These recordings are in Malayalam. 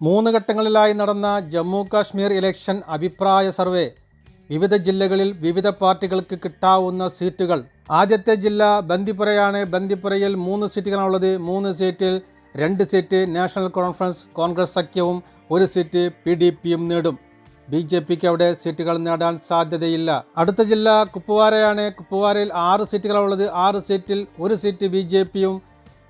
മൂന്ന് ഘട്ടങ്ങളിലായി നടന്ന ജമ്മു കാശ്മീർ ഇലക്ഷൻ അഭിപ്രായ സർവേ. വിവിധ ജില്ലകളിൽ വിവിധ പാർട്ടികൾക്ക് കിട്ടാവുന്ന സീറ്റുകൾ. ആദ്യത്തെ ജില്ല ബന്ദിപ്പുരയാണ്. ബന്ദിപ്പുരയിൽ മൂന്ന് സീറ്റുകളാണുള്ളത്. മൂന്ന് സീറ്റിൽ രണ്ട് സീറ്റ് നാഷണൽ കോൺഫറൻസ് കോൺഗ്രസ് സഖ്യവും ഒരു സീറ്റ് പി ഡി പിയും നേടും. ബി ജെ പിക്ക് അവിടെ സീറ്റുകൾ നേടാൻ സാധ്യതയില്ല. അടുത്ത ജില്ല കുപ്പുവാരയാണ്. കുപ്പുവാരയിൽ ആറ് സീറ്റുകളാണുള്ളത്. ആറ് സീറ്റിൽ ഒരു സീറ്റ് ബി ജെ പിയും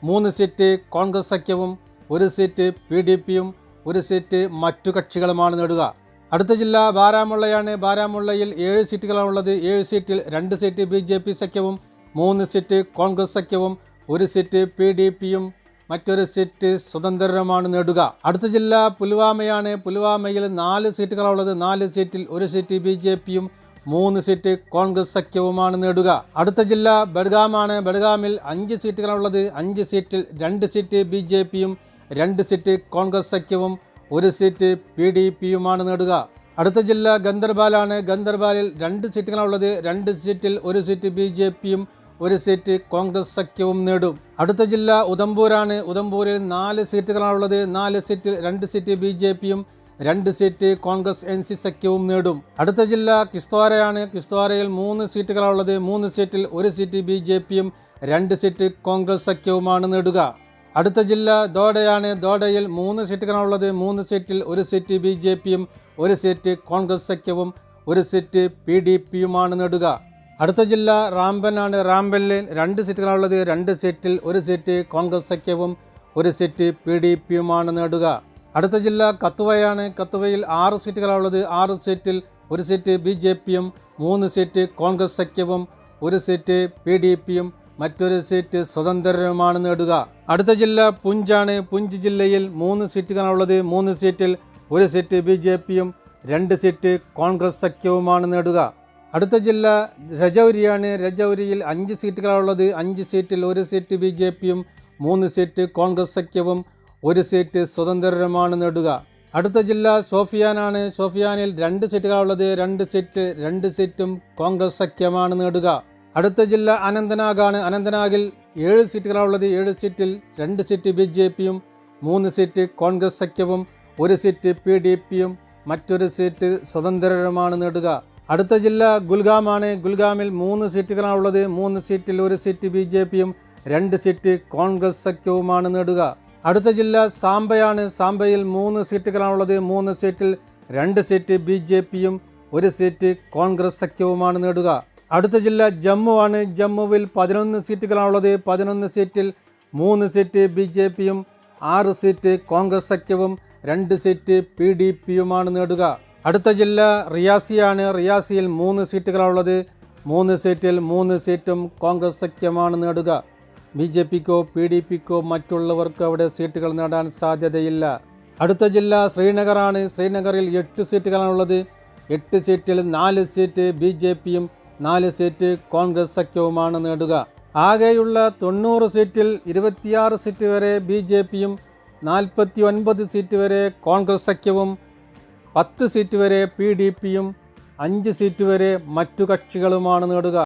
മൂന്ന് സീറ്റ് കോൺഗ്രസ് സഖ്യവും ഒരു സീറ്റ് പി ഡി പിയും ഒരു സീറ്റ് മറ്റു കക്ഷികളുമാണ് നേടുക. അടുത്ത ജില്ല ബാരാമുള്ളയാണ്. ബാരാമുള്ളയിൽ ഏഴ് സീറ്റുകളാണുള്ളത് ഏഴ് സീറ്റിൽ രണ്ട് സീറ്റ് ബി ജെ പി സഖ്യവും മൂന്ന് സീറ്റ് കോൺഗ്രസ് സഖ്യവും ഒരു സീറ്റ് പി ഡി പിയും മറ്റൊരു സീറ്റ് സ്വതന്ത്രരുമാണ് നേടുക. അടുത്ത ജില്ല പുൽവാമയാണ്. പുൽവാമയിൽ നാല് സീറ്റുകളാണുള്ളത് നാല് സീറ്റിൽ ഒരു സീറ്റ് ബി ജെ പിയും മൂന്ന് സീറ്റ് കോൺഗ്രസ് സഖ്യവുമാണ് നേടുക. അടുത്ത ജില്ല ബഡ്ഗാമാണ്. ബഡ്ഗാമിൽ അഞ്ച് സീറ്റുകളാണുള്ളത് അഞ്ച് സീറ്റിൽ രണ്ട് സീറ്റ് ബി ജെ പിയും രണ്ട് സീറ്റ് കോൺഗ്രസ് സഖ്യവും ഒരു സീറ്റ് പി ഡി പിയുമാണ് നേടുക. അടുത്ത ജില്ല ഗന്ദർബാലാണ്. ഗന്ദർബാലിൽ രണ്ട് സീറ്റുകളാണുള്ളത്. രണ്ട് സീറ്റിൽ ഒരു സീറ്റ് ബി ജെ പിയും ഒരു സീറ്റ് കോൺഗ്രസ് സഖ്യവും നേടും. അടുത്ത ജില്ല ഉദംപൂരാണ്. ഉദംപൂരിൽ നാല് സീറ്റുകളാണുള്ളത്. നാല് സീറ്റിൽ രണ്ട് സീറ്റ് ബി ജെ പിയും രണ്ട് സീറ്റ് കോൺഗ്രസ് എൻ സി സഖ്യവും നേടും. അടുത്ത ജില്ല കിസ്ത്വാരയാണ് കിസ്ത്വാരയിൽ മൂന്ന് സീറ്റുകളാണുള്ളത്. മൂന്ന് സീറ്റിൽ ഒരു സീറ്റ് ബി ജെ പിയും രണ്ട് സീറ്റ് കോൺഗ്രസ് സഖ്യവുമാണ് നേടുക. അടുത്ത ജില്ല ദോഡയാണ്. ദോഡയിൽ മൂന്ന് സീറ്റുകളാണുള്ളത്. മൂന്ന് സീറ്റിൽ ഒരു സീറ്റ് ബി ജെ പിയും ഒരു സീറ്റ് കോൺഗ്രസ് സഖ്യവും ഒരു സീറ്റ് പി ഡി പിയുമാണ് നേടുക. അടുത്ത ജില്ല റാംബനാണ്. റാംബനിൽ രണ്ട് സീറ്റുകളാണുള്ളത്. രണ്ട് സീറ്റിൽ ഒരു സീറ്റ് കോൺഗ്രസ് സഖ്യവും ഒരു സീറ്റ് പി ഡി പിയുമാണ് നേടുക. അടുത്ത ജില്ല കത്തുവയാണ്. കത്തുവയിൽ ആറ് സീറ്റുകളാണുള്ളത്. ആറ് സീറ്റിൽ ഒരു സീറ്റ് ബി ജെ പിയും മൂന്ന് സീറ്റ് കോൺഗ്രസ് സഖ്യവും ഒരു സീറ്റ് പി ഡി പിയും മറ്റൊരു സീറ്റ് സ്വതന്ത്രരുമാണ് നേടുക. അടുത്ത ജില്ല പുഞ്ചാണ്. പുഞ്ച് ജില്ലയിൽ മൂന്ന് സീറ്റുകളാണുള്ളത്. മൂന്ന് സീറ്റിൽ ഒരു സീറ്റ് ബി ജെ പിയും രണ്ട് സീറ്റ് കോൺഗ്രസ് സഖ്യവുമാണ് നേടുക. അടുത്ത ജില്ല രജൗരിയാണ്. രജൗരിയിൽ അഞ്ച് സീറ്റുകളാണുള്ളത്. അഞ്ച് സീറ്റിൽ ഒരു സീറ്റ് ബി ജെ പിയും മൂന്ന് സീറ്റ് കോൺഗ്രസ് സഖ്യവും ഒരു സീറ്റ് സ്വതന്ത്രരുമാണ് നേടുക. അടുത്ത ജില്ല സോഫിയാനാണ്. സോഫിയാനിൽ രണ്ട് സീറ്റുകളുള്ളത് രണ്ട് സീറ്റ് രണ്ട് സീറ്റും കോൺഗ്രസ് സഖ്യമാണ് നേടുക. അടുത്ത ജില്ല അനന്തനാഗാണ്. അനന്തനാഗിൽ ഏഴ് സീറ്റുകളാണുള്ളത്. ഏഴ് സീറ്റിൽ രണ്ട് സീറ്റ് ബി ജെ പിയും മൂന്ന് സീറ്റ് കോൺഗ്രസ് സഖ്യവും ഒരു സീറ്റ് പി ഡി പിയും മറ്റൊരു സീറ്റ് സ്വതന്ത്രരുമാണ് നേടുക. അടുത്ത ജില്ല ഗുൽഗാമാണ്. ഗുൽഗാമിൽ മൂന്ന് സീറ്റുകളാണുള്ളത്. മൂന്ന് സീറ്റിൽ ഒരു സീറ്റ് ബി ജെ പിയും രണ്ട് സീറ്റ് കോൺഗ്രസ് സഖ്യവുമാണ് നേടുക. അടുത്ത ജില്ല സാംബയാണ്. സാംബയിൽ മൂന്ന് സീറ്റുകളാണുള്ളത്. മൂന്ന് സീറ്റിൽ രണ്ട് സീറ്റ് ബി ജെ പിയും ഒരു സീറ്റ് കോൺഗ്രസ് സഖ്യവുമാണ് നേടുക. അടുത്ത ജില്ല ജമ്മു ആണ് ജമ്മുവിൽ പതിനൊന്ന് സീറ്റുകളാണുള്ളത്. പതിനൊന്ന് സീറ്റിൽ മൂന്ന് സീറ്റ് ബി ജെ പിയും ആറ് സീറ്റ് കോൺഗ്രസ് സഖ്യവും രണ്ട് സീറ്റ് പി ഡി പിയുമാണ് നേടുക. അടുത്ത ജില്ല റിയാസിയാണ്. റിയാസിയിൽ മൂന്ന് സീറ്റുകളാണുള്ളത്. മൂന്ന് സീറ്റിൽ മൂന്ന് സീറ്റും കോൺഗ്രസ് സഖ്യമാണ് നേടുക. ബി ജെ പിക്കോ പി ഡി പിക്കോ മറ്റുള്ളവർക്കോ അവിടെ സീറ്റുകൾ നേടാൻ സാധ്യതയില്ല. അടുത്ത ജില്ല ശ്രീനഗറാണ്. ശ്രീനഗറിൽ എട്ട് സീറ്റുകളാണുള്ളത്. എട്ട് സീറ്റിൽ നാല് സീറ്റ് ബി ജെ പിയും നാല് സീറ്റ് കോൺഗ്രസ് സഖ്യവുമാണ് നേടുക. ആകെയുള്ള തൊണ്ണൂറ് സീറ്റിൽ ഇരുപത്തിയാറ് സീറ്റ് വരെ ബി ജെ പിയും നാൽപ്പത്തി ഒൻപത് സീറ്റ് വരെ കോൺഗ്രസ് സഖ്യവും പത്ത് സീറ്റ് വരെ പി ഡി പിയും അഞ്ച് സീറ്റ് വരെ മറ്റു കക്ഷികളുമാണ് നേടുക.